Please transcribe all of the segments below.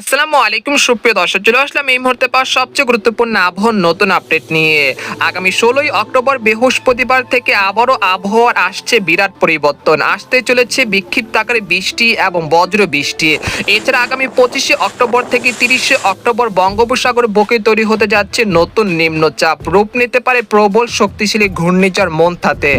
আসসালামু আলাইকুম, সুপ্রিয় দর্শক, চলে আসলাম এই মুহূর্তে পাওয়া সবচেয়ে গুরুত্বপূর্ণ আবহাওয়ার নতুন আপডেট নিয়ে। আগামী ষোলোই অক্টোবর বৃহস্পতিবার থেকে আবারও আবহাওয়ার আসছে বিরাট পরিবর্তন। আসতে চলেছে বিক্ষিপ্ত আকারে বৃষ্টি এবং বজ্র বৃষ্টি। এছাড়া আগামী পঁচিশে অক্টোবর থেকে তিরিশে অক্টোবর বঙ্গোপসাগর বুকে তৈরি হতে যাচ্ছে নতুন নিম্নচাপ। রূপ নিতে পারে প্রবল শক্তিশালী ঘূর্ণিঝড় মন্থাতে।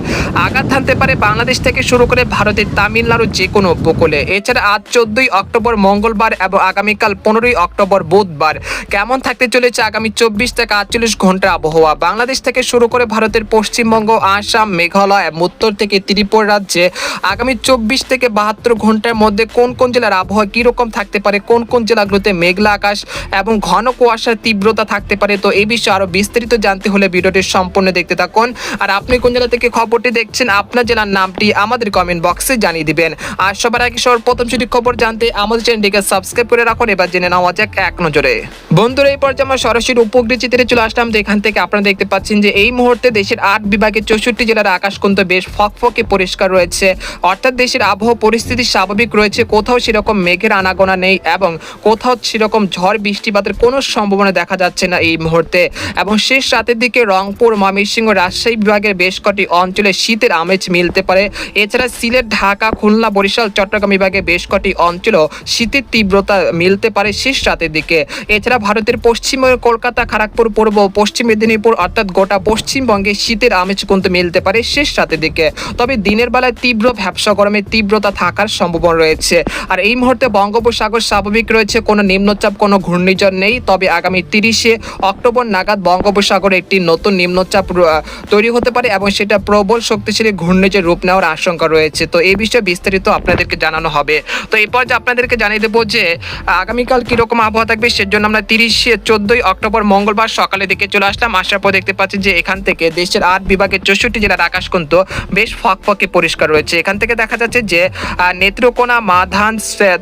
আঘাত হানতে পারে বাংলাদেশ থেকে শুরু করে ভারতের তামিলনাড়ুর যে কোনো উপকূলে। এছাড়া আজ চোদ্দই অক্টোবর মঙ্গলবার এবং আগামীকাল পনেরোই অক্টোবর বুধবার। কেমন থাকতে চলেছে আগামী চব্বিশ থেকে আটচল্লিশ ঘণ্টা আবহাওয়া? বাংলাদেশ থেকে শুরু করে ভারতের পশ্চিমবঙ্গ, আসাম, মেঘালয়, এবং উত্তর থেকে ত্রিপুরা রাজ্যে আগামী চব্বিশ থেকে বাহাত্তর ঘণ্টার মধ্যে কোন কোন জেলার আবহাওয়া কীরকম থাকতে পারে, কোন কোন জেলাগুলোতে মেঘলা আকাশ এবং ঘন কুয়াশার তীব্রতা থাকতে পারে, তো এই বিষয়ে আরও বিস্তারিত জানতে হলে ভিডিওটি সম্পূর্ণ দেখতে থাকুন। আর আপনি কোন জেলা থেকে খবরটি দেখছেন, আপনার জেলার নামটি আমাদের কমেন্ট বক্সে জানিয়ে দিবেন। আর সবার আগে সবার প্রথম যদি খবর জানতে আমাদের চ্যানেলটিকে সাবস্ক্রাইব করে রাখুন এবার জেনে নেওয়া যাক এক নজরে। বন্ধুরা, এই পর্যায়ে আমরা সরাসরি উপগ্রহ চিত্রে চলে আসলাম তো এখান থেকে আপনারা দেখতে পাচ্ছেন যে এই মুহূর্তে দেশের আট বিভাগের চৌষট্টি জেলার আকাশ কিন্তু বেশ ফকফকে পরিষ্কার রয়েছে। অর্থাৎ দেশের আবহাওয়া পরিস্থিতি স্বাভাবিক রয়েছে, কোথাও সেরকম মেঘের আনাগোনা নেই এবং কোথাও সেরকম ঝড়, বৃষ্টিপাতের কোনো সম্ভাবনা দেখা যাচ্ছে না এই মুহূর্তে। এবং শেষ রাতের দিকে রংপুর, ময়মনসিংহ রাজশাহী বিভাগের বেশ কটি অঞ্চলে শীতের আমেজ মিলতে পারে। এছাড়া সিলেট, ঢাকা, খুলনা, বরিশাল, চট্টগ্রাম বিভাগে বেশ কটি অঞ্চলও শীতের তীব্রতা মিলতে পারে শেষ রাতের দিকে। এছাড়া ভারতের পশ্চিম কলকাতা খড়গপুর পূর্ব পশ্চিম মেদিনীপুর, অর্থাৎ গোটা পশ্চিমবঙ্গে শীতের আমেজ কিন্তু মিলতে পারে শেষ রাতের দিকে। তবে দিনের বেলায় তীব্র ভ্যাবসা গরমের তীব্রতা থাকার সম্ভাবনা রয়েছে। আর এই মুহূর্তে বঙ্গোপসাগর স্বাভাবিক রয়েছে, কোনো নিম্নচাপ, কোনো ঘূর্ণিঝড় নেই। তবে আগামী তিরিশে অক্টোবর নাগাদ বঙ্গোপসাগরে একটি নতুন নিম্নচাপ তৈরি হতে পারে এবং সেটা প্রবল শক্তিশালী ঘূর্ণিঝড় রূপ নেওয়ার আশঙ্কা রয়েছে। তো এই বিষয়ে বিস্তারিত আপনাদেরকে জানানো হবে। তো এরপর যে আপনাদেরকে জানিয়ে দেবো যে আগামীকাল কীরকম আবহাওয়া থাকবে সেজন্য আমরা তিরিশে চোদ্দই অক্টোবর মঙ্গলবার সকালে দিকে চলে আসলাম। আসার পর দেখতে পাচ্ছি যে এখান থেকে দেশের আট বিভাগের চৌষট্টি জেলার আকাশ কিন্তু বেশ ফকফকে পরিষ্কার রয়েছে। এখান থেকে দেখা যাচ্ছে যে নেত্রকোনা, মাধান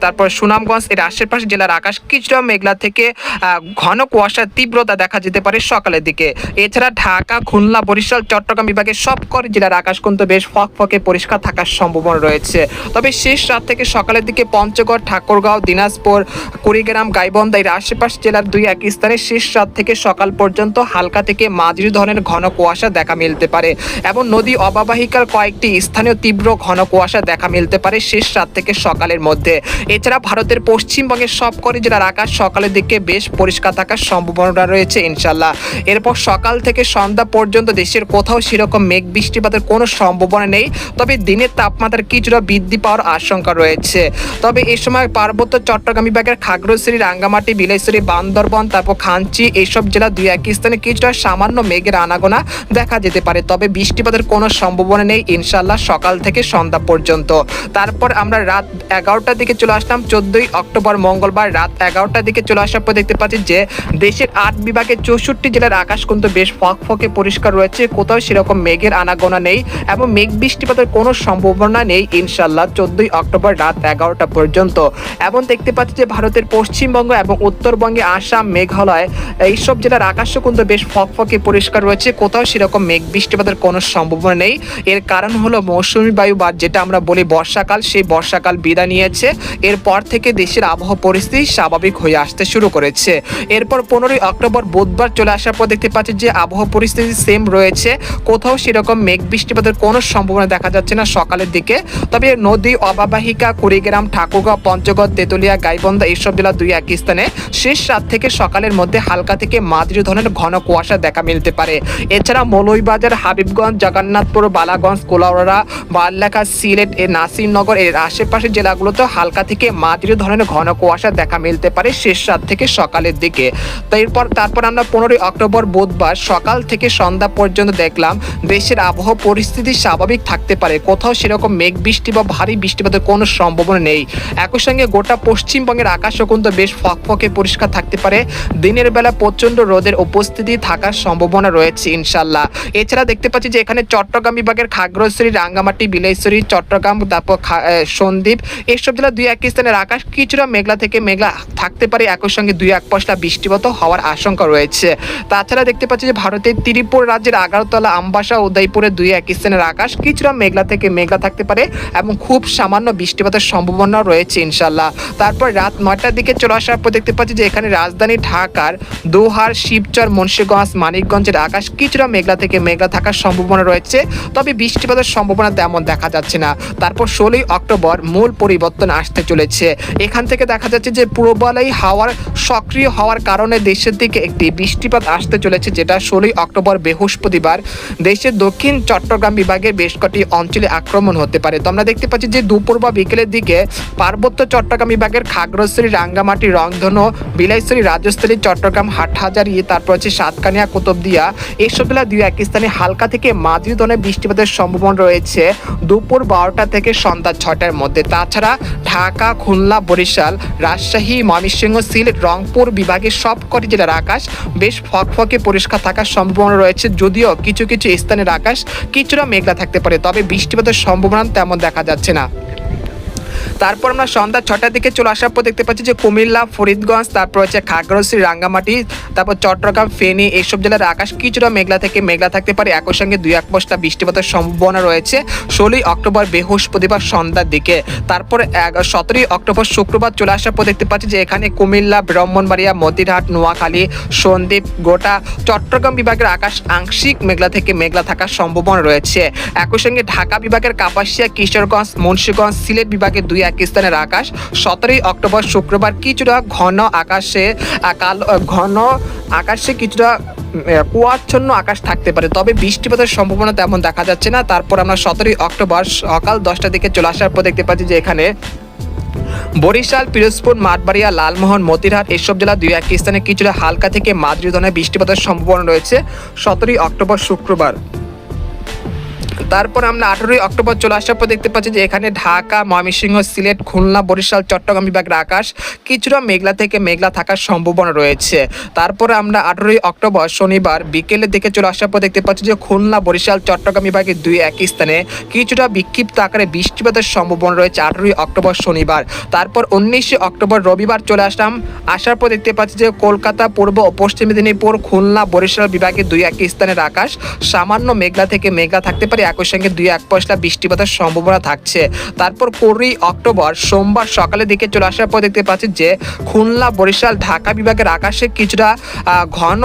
তারপর সুনামগঞ্জ, এর আশেপাশে জেলার আকাশ কিছুটা মেঘলা থেকে ঘন কুয়াশার তীব্রতা দেখা যেতে পারে সকালের দিকে। এছাড়া ঢাকা, খুলনা, বরিশাল, চট্টগ্রাম বিভাগের সবকটি জেলার আকাশ কিন্তু বেশ ফকফকে পরিষ্কার থাকার সম্ভাবনা রয়েছে। তবে শেষ রাত থেকে সকালের দিকে পঞ্চগড়, ঠাকুরগাঁও, দিনাজপুর কুড়িগ্রাম গাইবন্ধা এর আশেপাশ জেলার দুই এক স্থানে শেষ রাত থেকে সকাল পর্যন্ত হালকা থেকে মাঝারি ধরনের ঘন কুয়াশা দেখা মিলতে পারে। এবং নদী অববাহিকার কয়েকটি স্থানীয় তীব্র ঘন কুয়াশা দেখা মিলতে পারে শেষ রাত থেকে সকালের মধ্যে। এছাড়া ভারতের পশ্চিমবঙ্গের সবকটি জেলার আকাশ সকালের দিকে বেশ পরিষ্কার থাকার সম্ভাবনা রয়েছে ইনশাল্লাহ এরপর সকাল থেকে সন্ধ্যা পর্যন্ত দেশের কোথাও সেরকম মেঘ বৃষ্টিপাতের কোনো সম্ভাবনা নেই, তবে দিনের তাপমাত্রা কিছুটা বৃদ্ধি পাওয়ার আশঙ্কা রয়েছে। তবে এ সময় পার্বত্য চট্টগ্রাম বিভাগের খাগড়াছড়ি রাঙ্গামাটি বিলাইছড়ি বান্দরবন, তারপর খাঞ্চি এইসব জেলা দুই এক স্থানে কিছুটা সামান্য মেঘের আনাগোনা দেখা যেতে পারে। তবে বৃষ্টিপাতের কোনো সম্ভাবনা নেই ইনশাল্লাহ সকাল থেকে সন্ধ্যা পর্যন্ত। তারপর আমরা রাত এগারোটার দিকে চলে আসলাম। চোদ্দই অক্টোবর, মঙ্গলবার রাত এগারোটার দিকে চলে আসার পর দেখতে পাচ্ছি যে দেশের আট বিভাগে চৌষট্টি জেলার আকাশ কিন্তু বেশ ফকফকে পরিষ্কার রয়েছে। কোথাও সেরকম মেঘের আনাগোনা নেই এবং মেঘ বৃষ্টিপাতের কোনো সম্ভাবনা নেই ইনশাল্লাহ চোদ্দই অক্টোবর রাত এগারোটা পর্যন্ত। এবং দেখতে পাচ্ছি যে ভারতের পশ্চিমবঙ্গ এবং উত্তরবঙ্গে আসাম, মেঘালয় এইসব জেলার আকাশও কিন্তু বেশ ফকফকে পরিষ্কার রয়েছে। কোথাও সেরকম মেঘ বৃষ্টিপাতের কোনো সম্ভাবনা নেই। এর কারণ হলো মৌসুমী বায়ু বা যেটা আমরা বলি বর্ষাকাল, সেই বর্ষাকাল বিদায় নিয়েছে। এরপর থেকে দেশের আবহাওয়া পরিস্থিতি স্বাভাবিক হয়ে আসতে শুরু করেছে। এরপর পনেরোই অক্টোবর বুধবার চলে আসার পর দেখতে পাচ্ছি যে আবহাওয়া পরিস্থিতি সেম রয়েছে। কোথাও সেরকম মেঘ বৃষ্টিপাতের কোনো সম্ভাবনা দেখা যাচ্ছে না সকালের দিকে। তবে নদী অবাবাহিকা, কুড়িগ্রাম, ঠাকুরগাঁও, পঞ্চগড়, তেতুলিয়া, গাইবন্ধা এইসব জেলা দুই এক স্থানে। শেষ রাত থেকে সকালের মধ্যে হালকা থেকে মাঝারি ধরনের ঘন কুয়াশা দেখা মিলতে পারে। এছাড়া মৌলভীবাজার, হাবিবগঞ্জ, জগন্নাথপুর, বালাগঞ্জ কোলাউড়া বাল্লাখা সিলেট এর নাসিরনগর, এর আশেপাশের জেলাগুলোতে হালকা থেকে মাঝারি ধরনের ঘন কুয়াশা দেখা মিলতে পারে শেষ রাত থেকে সকালের দিকে। এরপর, তারপর আমরা পনেরোই অক্টোবর বুধবার সকাল থেকে সন্ধ্যা পর্যন্ত দেখলাম, দেশের আবহাওয়া পরিস্থিতি স্বাভাবিক থাকতে পারে। কোথাও সেরকম মেঘ বৃষ্টি বা ভারী বৃষ্টিপাতের কোনো সম্ভাবনা নেই। একই সঙ্গে গোটা পশ্চিমবঙ্গের আকাশও কিন্তু বেশ ফকফকে পরিষ্কার থাকতে পারে। দিনের বেলা প্রচণ্ড রোদের উপস্থিতি থাকার সম্ভাবনা রয়েছে, ইনশাল্লাহ। এছাড়া দেখতে পাচ্ছি যে এখানে চট্টগ্রাম বিভাগের খাগড়াছড়ি, রাঙ্গামাটি বিলাইছড়ি চট্টগ্রাম, তারপর সন্দ্বীপ এইসব জেলা দুই এক স্থানের আকাশ কিছুটা মেঘলা থেকে মেঘলা থাকতে পারে। একই সঙ্গে দুই এক পশলা বৃষ্টিপাত হওয়ার আশঙ্কা রয়েছে। তাছাড়া দেখতে পাচ্ছি যে ভারতের ত্রিপুর রাজ্যের আগারতলা, আমবাসা, উদয়পুরে দুই এক স্থানের আকাশ কিছুটা মেঘলা থেকে মেঘলা থাকতে পারে এবং খুব সামান্য বৃষ্টিপাতের সম্ভাবনা রয়েছে, ইনশাল্লাহ। তারপর রাত নয়টা চারটার দিকে চলে আসার পর দেখতে পাচ্ছি যে এখানে রাজধানী ঢাকার দোহার, শিবচর, মুন্সিগঞ্জ, মানিকগঞ্জের আকাশ কিছুটা মেঘলা থেকে মেঘলা থাকার সম্ভাবনা রয়েছে। তবে বৃষ্টিপাতের সম্ভাবনা তেমন দেখা যাচ্ছে না। তারপর ষোলোই অক্টোবর মূল পরিবর্তন আসতে চলেছে। এখান থেকে দেখা যাচ্ছে যে পূর্বালয় হাওয়ার সক্রিয় হওয়ার কারণে দেশের দিকে একটি বৃষ্টিপাত আসতে চলেছে, যেটা ষোলোই অক্টোবর বৃহস্পতিবার দেশের দক্ষিণ চট্টগ্রাম বিভাগের বেশ কটি অঞ্চলে আক্রমণ হতে পারে। তো আমরা দেখতে পাচ্ছি যে দুপুর বা বিকেলের দিকে পার্বত্য চট্টগ্রাম বিভাগের খাগড়াছড়ি রাঙ্গামাটি, রংধনু, বিলাইছড়ি রাজস্থলী চট্টগ্রাম, হাটহাজারি, তারপর হচ্ছে সাতকানিয়া, কুতুবদিয়া। এইসব জেলা দুই এক স্থানে হালকা থেকে মাঝারি ধরনের বৃষ্টিপাতের সম্ভাবনা রয়েছে দুপুর বারোটা থেকে সন্ধ্যা ছটার মধ্যে। তাছাড়া ঢাকা, খুলনা, বরিশাল, রাজশাহী, ময়মনসিংহ, সিলেট, রংপুর বিভাগের সবকটি জেলার আকাশ বেশ ফকফকে পরিষ্কার থাকার সম্ভাবনা রয়েছে। যদিও কিছু কিছু স্থানের আকাশ কিছুটা মেঘলা থাকতে পারে, তবে বৃষ্টিপাতের সম্ভাবনা তেমন দেখা যাচ্ছে না। তারপর আমরা সন্ধ্যা ছটার দিকে চলে আসার পর দেখতে পাচ্ছি যে কুমিল্লা, ফরিদগঞ্জ, তারপর হচ্ছে খাগড়াছড়ি, রাঙ্গামাটি, তারপর চট্টগ্রাম, ফেনী এইসব জেলার আকাশ কিছুটা মেঘলা থেকে মেঘলা থাকতে পারে। একই সঙ্গে দুই এক বস্তা বৃষ্টিপাতের সম্ভাবনা রয়েছে ষোলোই অক্টোবর বৃহস্পতিবার সন্ধ্যার দিকে। তারপর সতেরোই অক্টোবর শুক্রবার চলে আসার পর দেখতে পাচ্ছি যে এখানে কুমিল্লা, ব্রাহ্মণবাড়িয়া, মতিরহাট, নোয়াখালী সন্দ্বীপ গোটা চট্টগ্রাম বিভাগের আকাশ আংশিক মেঘলা থেকে মেঘলা থাকার সম্ভাবনা রয়েছে। একই সঙ্গে ঢাকা বিভাগের কাপাসিয়া, কিশোরগঞ্জ, মুন্সীগঞ্জ, সিলেট বিভাগের দুই এক স্থানের আকাশ। সতেরোই অক্টোবর শুক্রবার কিছুটা ঘন আকাশে, কালো ঘন আকাশে কিছুটা কুয়াচ্ছন্ন আকাশ থাকতে পারে। তবে বৃষ্টিপাতের সম্ভাবনা তেমন দেখা যাচ্ছে না। তারপর আমরা সতেরোই অক্টোবর সকাল দশটার দিকে চলে আসার পর দেখতে পাচ্ছি যে এখানে বরিশাল, পিরোজপুর, মাঠবাড়িয়া, লালমোহন, মতিরহাট এসব জেলা দুই এক স্থানে কিছুটা হালকা থেকে মাঝারি ধরনের বৃষ্টিপাতের সম্ভাবনা রয়েছে সতেরোই অক্টোবর শুক্রবার। তারপর আমরা আঠেরোই অক্টোবর চলে আসার পর দেখতে পাচ্ছি যে এখানে ঢাকা, ময়মনসিংহ, সিলেট, খুলনা, বরিশাল, চট্টগ্রাম বিভাগের আকাশ কিছুটা মেঘলা থেকে মেঘলা থাকার সম্ভাবনা রয়েছে। তারপরে আমরা আঠেরোই অক্টোবর শনিবার বিকেলের দিকে চলে আসার পর দেখতে পাচ্ছি যে খুলনা, বরিশাল, চট্টগ্রাম বিভাগের দুই একই স্থানে কিছুটা বিক্ষিপ্ত আকারে বৃষ্টিপাতের সম্ভাবনা রয়েছে আঠেরোই অক্টোবর শনিবার। তারপর উনিশে অক্টোবর রবিবার চলে আসলাম। আসার পর দেখতে পাচ্ছি যে কলকাতা, পূর্ব ও পশ্চিম মেদিনীপুর, খুলনা, বরিশাল বিভাগের দুই একই স্থানের আকাশ সামান্য মেঘলা থেকে মেঘলা থাকতে পারে। একই সঙ্গে দুই এক পয়সা বৃষ্টিপাতের সম্ভাবনা থাকছে। তারপর কুড়ি অক্টোবর সোমবার সকালের দিকে চলে আসার পর দেখতে পাচ্ছি যে খুলনা, বরিশাল, ঢাকা বিভাগের আকাশে কিছুটা ঘন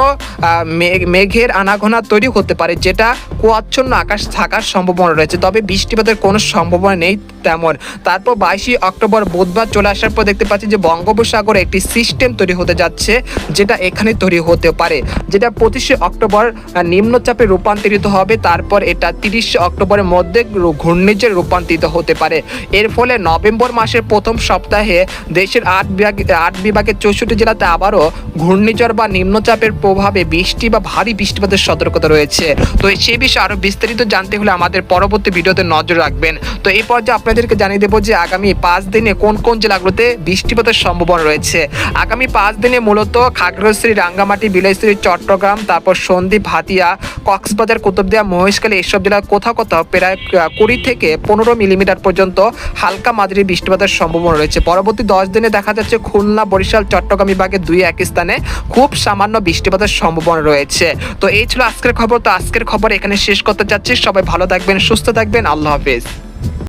মেঘ- মেঘের আনাঘোনা তৈরি হতে পারে, যেটা কুয়াচ্ছন্ন আকাশ থাকার সম্ভাবনা রয়েছে। তবে বৃষ্টিপাতের কোনো সম্ভাবনা নেই তেমন। তারপর বাইশে অক্টোবর বুধবার চলে আসার পর দেখতে পাচ্ছি যে বঙ্গোপসাগরে একটি সিস্টেম তৈরি হতে যাচ্ছে, যেটা এখানে তৈরি হতে পারে, যেটা পঁচিশে অক্টোবর নিম্নচাপে রূপান্তরিত হবে। তারপর এটা তিরিশে অক্টোবরের মধ্যে ঘূর্ণিঝড়ে রূপান্তরিত হতে পারে। এর ফলে নভেম্বর মাসের প্রথম সপ্তাহে দেশের আট বিভাগ, আট বিভাগের চৌষট্টি জেলাতে আবারও ঘূর্ণিঝড় বা নিম্নচাপের প্রভাবে বৃষ্টি বা ভারী বৃষ্টিপাতের সতর্কতা রয়েছে। তো সেই বিষয়ে আরও বিস্তারিত জানতে হলে আমাদের পরবর্তী ভিডিওতে নজর রাখবেন। তো এই পর্যায়ে আপনাদেরকে জানিয়ে দেবো যে আগামী পাঁচ দিনে কোন কোন জেলাগুলোতে বৃষ্টিপাতের সম্ভাবনা রয়েছে। আগামী পাঁচ দিনে মূলত খাগড়াছড়ি, রাঙ্গামাটি, বিলাইছড়ি, চট্টগ্রাম, তারপর সন্দ্বীপ, হাতিয়া, কক্সবাজার, কুতুবদিয়া, মহেশখালী এইসব জেলার কোথাও কোথাও প্রায় কুড়ি থেকে পনেরো মিলিমিটার পর্যন্ত হালকা মাঝারি বৃষ্টিপাতের সম্ভাবনা রয়েছে। পরবর্তী দশ দিনে দেখা যাচ্ছে খুলনা, বরিশাল, চট্টগ্রাম বিভাগে দুই এক স্থানে খুব সামান্য বৃষ্টিপাতের সম্ভাবনা রয়েছে। তো এই ছিল আজকের খবর। তো আজকের খবর এখানে শেষ করতে যাচ্ছি সবাই ভালো থাকবেন, সুস্থ থাকবেন। আল্লাহ হাফেজ।